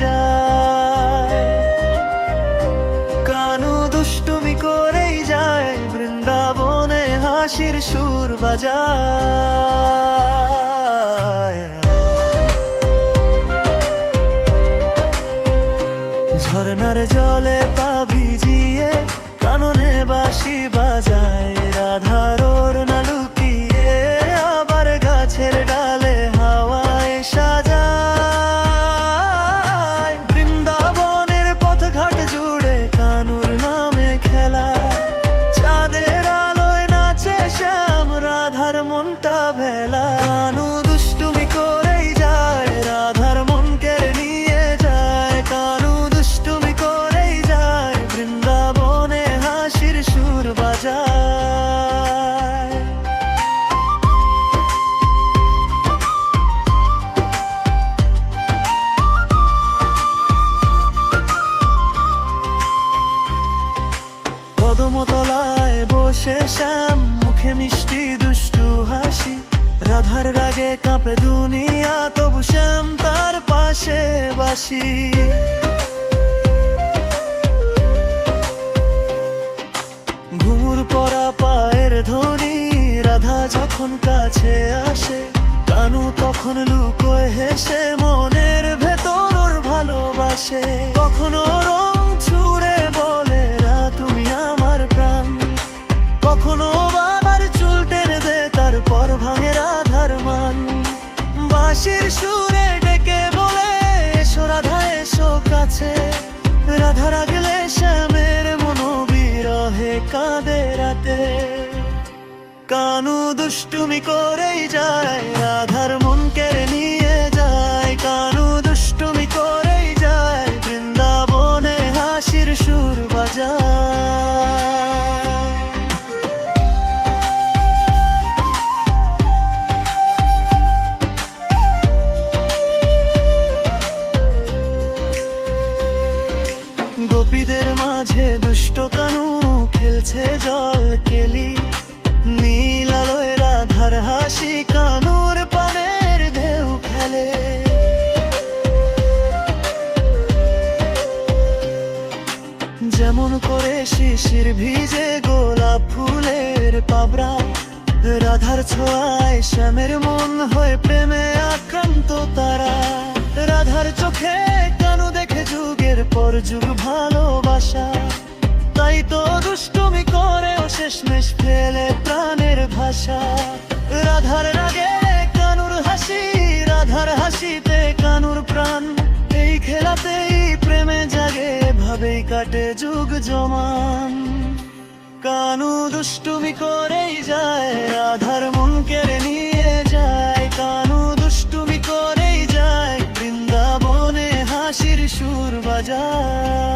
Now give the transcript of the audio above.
যায়। কানু দুষ্টুমি করেই যায়, বৃন্দাবনে হাসির সুর বাজায়। ঝর্ণার জলে পা ভিজিয়ে কাননে বাসি বাজায় রাধার ওর শ্যাম মুখে মিষ্টি, দুষ্টু হাসি। রাধার রাগে কাঁপে দুনিয়া, তবু শ্যাম তার পাশে বাসি। ঘুমুর পরা পায়ের ধ্বনি, রাধা যখন কাছে আসে, কানু তখন লুকোয় হেসে, মনের ভেতর ভালোবাসে। কখনো রং বাঁশির সুরে ডেকে বলে, এসো রাধা, এসো কাছে। রাধা রাগলে শ্যামের মনোবিরহে কাঁদে রাতে। কানু দুষ্টুমি করেই যায়, রাধার মন কেড়ে নিয়ে যায়। কানু দুষ্টুমি করেই যায়, বৃন্দাবনে হাসির সুর বাজায়। মাঝে দুষ্ট কানু খেলছে জল কেলি। নীল আলোয় রাধার হাসি কানুর পানের ঢেউ খেলে। যেমন করে শিশির ভিজে গোলাপ ফুলের পাবরা রাধার ছোঁয়ায় শ্যামের মন হয়ে প্রেমে আক্রান্ত পর যুগ ভালোবাসা। তাই তো দুষ্টুমি করে শেষমেশ ফেলে প্রাণের ভাষা। রাধার রাগে কানুর হাসি, রাধার হাসিতে কানুর প্রাণ। এই খেলাতেই প্রেমে জাগে ভাবেই কাটে যুগ জমান। কানু দুষ্টুমি করেই যায় রাধার মন কেড়ে নিয়ে। love